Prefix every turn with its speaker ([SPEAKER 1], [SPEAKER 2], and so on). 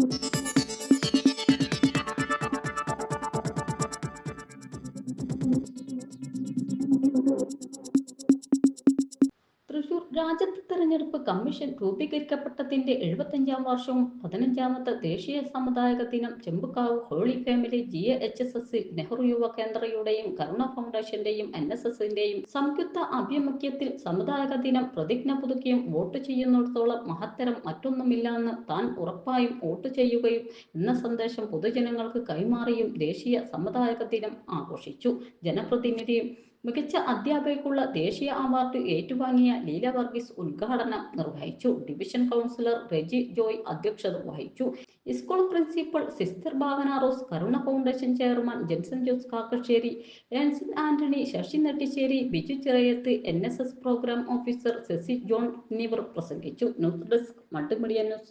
[SPEAKER 1] Thank you. രാജ്യത്തെ തെരഞ്ഞെടുപ്പ് commission രൂപീകരിക്കപ്പെട്ടതിന്റെ എഴുപത്തഞ്ചാം വർഷവും പതിനഞ്ചാമത്തെ ദേശീയ സമുദായക ദിനം Chembukkavu holy family G H S എസിൽ നെഹ്റു യുവ കേന്ദ്രയുടെയും കരുണ ഫൗണ്ടേഷന്റെയും എൻ എസ് എസിന്റെയും സംയുക്ത ആഭിമുഖ്യത്തിൽ സമുദായക ദിനം പ്രതിജ്ഞ പുതുക്കിയും വോട്ട് ചെയ്യുന്നിടത്തോളം മഹത്തരം മറ്റൊന്നുമില്ലെന്ന് താൻ ഉറപ്പായും വോട്ട് ചെയ്യുകയും എന്ന സന്ദേശം പൊതുജനങ്ങൾക്ക് കൈമാറിയും ദേശീയ സമുദായക ദിനം ആഘോഷിച്ചു. ജനപ്രതിനിധിയും മികച്ച അധ്യാപകയ്ക്കുള്ള ദേശീയ അവാർഡ് ഏറ്റുവാങ്ങിയ ലീല വർഗീസ് ഉദ്ഘാടനം നിർവഹിച്ചു. ഡിവിഷൻ കൗൺസിലർ റെജി ജോയ് അധ്യക്ഷത വഹിച്ചു. School principal sister Bhavana Rose Karuna foundation chairman Jenson Jose Kakkassery Anson Antony Sasi Nettissery Biju Chirayath N S S programme officer Sesi John എന്നിവർ പ്രസംഗിച്ചു. News desk multimedia news.